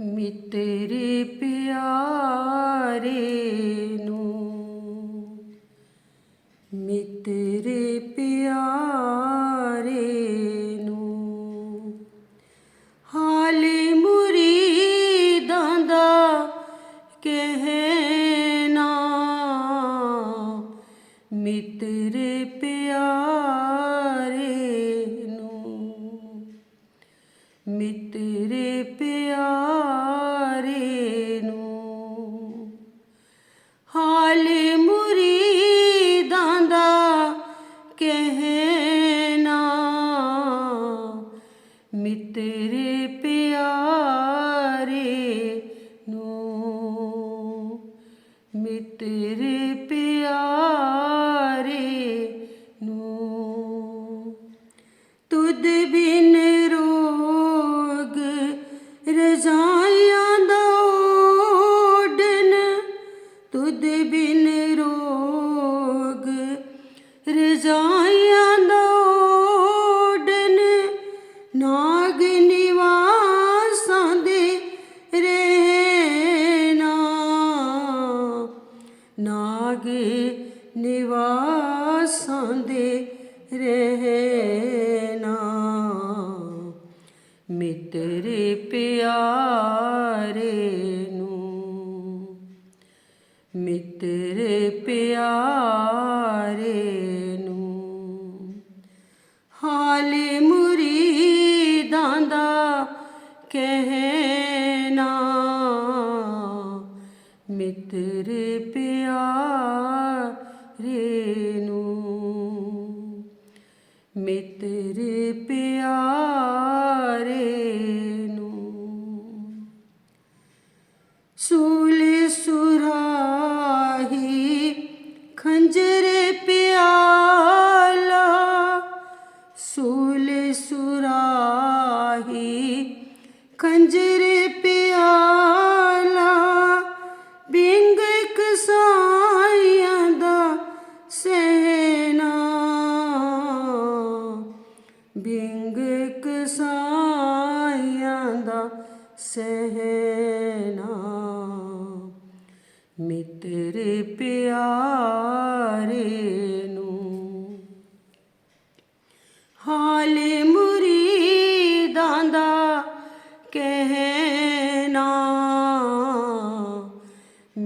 ਮਿੱਤਰੇ ਪਿਆਰੇ ਨੂੰ। ਮਿੱਤਰੇ ਪਿਆਰੇ ਨੂੰ। ਹਾਲੇ ਮੁਰੀਦਾਂ ਦਾ ਕਹਿਣਾ। ਮਿੱਤਰੇ ਪਿਆਰੇ ਨੂੰ। ਮਿੱਤਰੇ ਪਿਆਰੇ ਨਿਵਾਸਾਂ ਦੇ ਰਹਿਣਾ ਮਿੱਤਰੇ ਪਿਆਰੇ ਨੂੰ, ਮਿੱਤਰੇ ਪਿਆਰੇ ਨੂੰ। ਹਾਲੇ ਮੁਰੀਦਾਂ ਦਾ ਕਹਿਣਾ, ਮਿੱਤਰੇ ਪਿਆਰੇ ਮਿੱਤਰੇ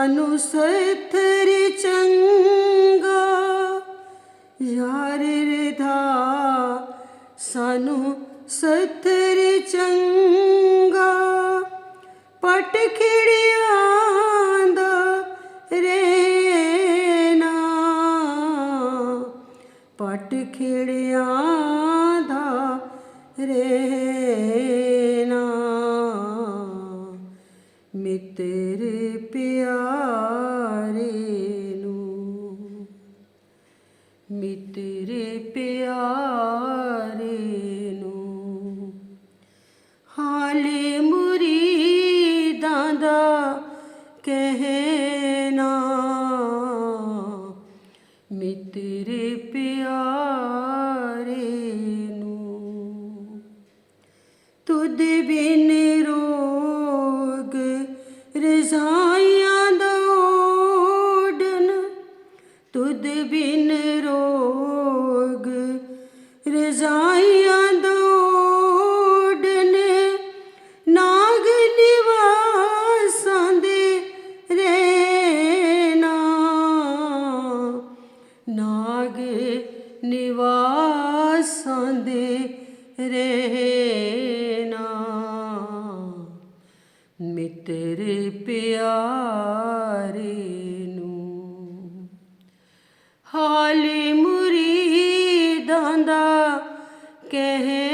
ਸਾਨੂੰ ਸਥਰ ਚੰਗਾ ਯਾਰੜੇ ਦਾ ਸਾਨੂੰ ਸਥਰ ਚੰਗਾ। ਪਟ ਖਿੜਿਆਂ ਦਾ ਰੇਨਾ ਪਟ ਖਿੜਿਆਂ ਦਾ ਰੇ ਮਿੱਤਰੇ ਪਿਆਰੇ ਨੂੰ ਮਿੱਤਰੇ ਪਿਆਰੇ ਨੂੰ। ਹਾਲੇ ਮੁਰੀਦਾਂ ਦਾ ਕਹਿਣਾ ਮਿੱਤਰੇ ਪਿਆਰੇ ਨੂੰ, ਤੁਧ ਵੀ ਤੁਧ ਬਿਨ ਰੋਗ ਰਜ਼ਾਈਆਂ ਦਾ ਨਾਗ ਨਿਵਾਸਾਂ ਦੇ ਰਹਿਣਾ। ਨਾਗ ਨਿਵਾਸਾਂ ਦੇ ਰਹਿਣਾ। ਮਿੱਤਰ ਪਿਆਰੇ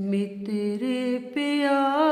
ਮੇ ਤੇਰੇ ਪਿਆਰ